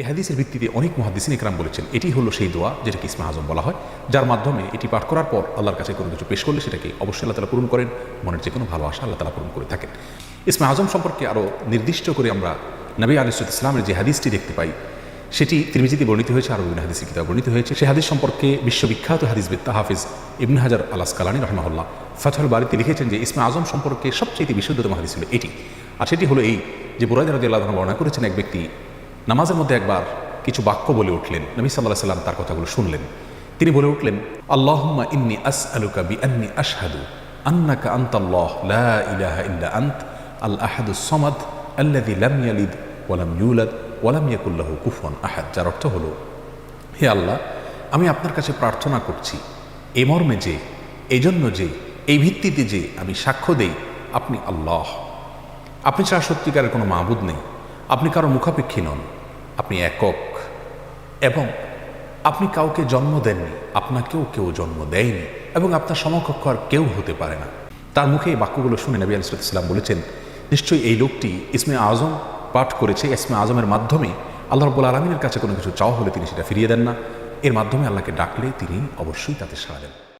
এই হাদিসের ভিত্তিতে অনেক মহাদিসিন ইকরাম বলেছেন, এটি হলো সেই দোয়া যেটাকে ইসমা আজম বলা হয়, যার মাধ্যমে এটি পাঠ করার পর আল্লাহর কাছে কোনো কিছু পেশ করলে সেটাকে অবশ্যই আল্লাহ তালা পূরণ করেন, মনের যে কোনো ভালো ভালোবাসা আল্লাহ তালা পূরণ করে থাকেন। ইসমা আজম সম্পর্কে আরও নির্দিষ্ট করে আমরা নবী আলিসুল ইসলামের যে হাদিসটি দেখতে পাই, সেটি তিরমিজিতে বর্ণিত হয়েছে, আরও বিভিন্ন হাদিসের কিতাব বর্ণিত হয়েছে। সেই হাদিস সম্পর্কে বিশ্ববিখ্যাত হাদিস বিদ্যা হাফিজ ইবন হাজার আলাস কালানি রহমাহুল্লাহ ফাতহুল বাড়িতে লিখেছেন যে, ইসমা আজম সম্পর্কে সবচেয়ে বিশুদ্ধতম হাদিস ছিল এটি। আর সেটি হলো এই যে বুরাইদ রাজি আল্লাহ বর্ণনা করেছেন এক ব্যক্তি নামাজের মধ্যে একবার কিছু বাক্য বলে উঠলেন। নবী সাল্লাহ সাল্লাম তার কথাগুলো শুনলেন। তিনি বলে উঠলেন, আল্লাহুম্মা ইন্নি আস আলুকা বি আন্নি আশহাদু, আন্নাকা আন্তাল্লাহ, লা ইলাহা ইল্লা আন্ত, আল আহাদু সমাদ, আল্লাযী লাম ইয়ালিদ ওয়ালাম ইউলাদ ওয়ালাম ইয়াকুল্লাহু কুফন আহাদ। যার অর্থ হলো, হে আল্লাহ, আমি আপনার কাছে প্রার্থনা করছি, এ মর্মে যে এই জন্য যে, এই ভিত্তিতে যে আমি সাক্ষ্য দেই, আপনি আল্লাহ। আপনি ছাড়া সত্যিকারের কোনো মাহবুদ নেই। আপনি কারও মুখাপেক্ষী নন। আপনি একক। এবং আপনি কাউকে জন্ম দেননি, আপনাকেও কেউ জন্ম দেয়নি, এবং আপনার সমকক্ষ আর কেউ হতে পারে না। তার মুখে এই বাক্যগুলো শুনে নবী আলিসাল্লাম বলেছেন, নিশ্চয়ই এই লোকটি ইসমে আজম পাঠ করেছে। ইসমে আজমের মাধ্যমে আল্লাহ রব্বুল আলমিনের কাছে কোনো কিছু চাওয়া হলে তিনি সেটা ফিরিয়ে দেন না। এর মাধ্যমে আল্লাহকে ডাকলে তিনি অবশ্যই তাতে সাড়া দেন।